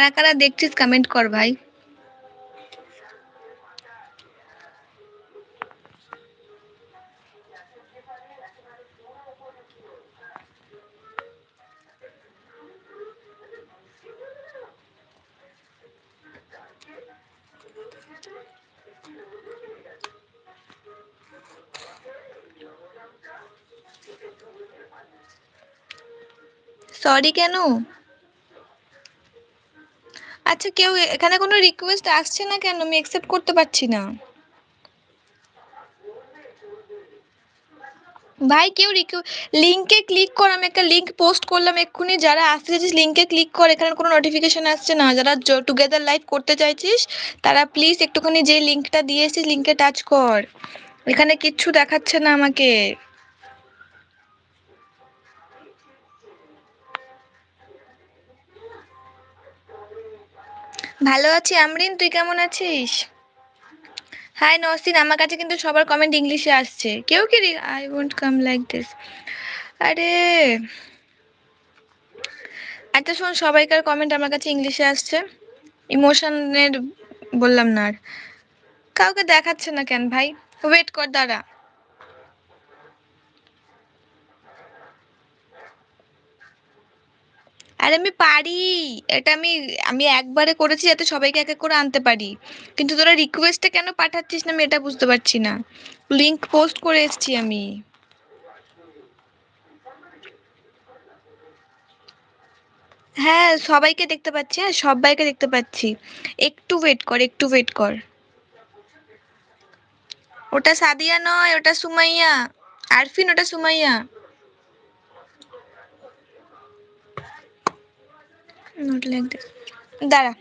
কারা কারা দেখছিস কমেন্ট কর ভাই। সরি কেন? আচ্ছা কেউ এখানে কোনো রিকোয়েস্ট আসছে না কেন? আমি অ্যাকসেপ্ট করতে পারছি না। ভাই, কেউ লিঙ্কে ক্লিক কর, আমি একটা লিঙ্ক পোস্ট করলাম এক্ষুনি। যারা আসতে চাইছিস লিঙ্কে ক্লিক কর, এখানে কোনো নোটিফিকেশন আসছে না। যারা টুগেদার লাইভ করতে চাইছিস, তারা প্লিজ একটুখানি যে লিঙ্কটা দিয়েছিস লিঙ্কে টাচ কর। এখানে কিচ্ছু দেখাচ্ছে না আমাকে। ভালো আছি, আমরিন, তুই কেমন আছিস? হাই নসিন, আমার কাছে কিন্তু সবার কমেন্ট ইংলিশে আসছে। কেউ কি I want come like this আরে। আচ্ছা শোন, সবাইকার কমেন্ট আমার কাছে ইংলিশে আসছে। ইমোশনের বললাম না আর। কাউকে দেখাচ্ছে না কেন ভাই? ওয়েট কর, দাঁড়া। আরে আমি পারি। এটা আমি আমি একবারে করেছি যাতে সবাইকে এক এক করে আনতে পারি। কিন্তু তোরা রিকোয়েস্টটা কেন পাঠাচ্ছিস না আমি এটা বুঝতে পারছি না। লিংক পোস্ট করে এসেছি আমি। হ্যাঁ সবাইকে দেখতে পাচ্ছি হ্যাঁ সবাইকে দেখতে পাচ্ছি। একটু ওয়েট কর, একটু ওয়েট কর। ওটা সাদিয়া নয়, ওটা সুমাইয়া। আরফিন, ওটা সুমাইয়া। নট লাইক দাঁড়া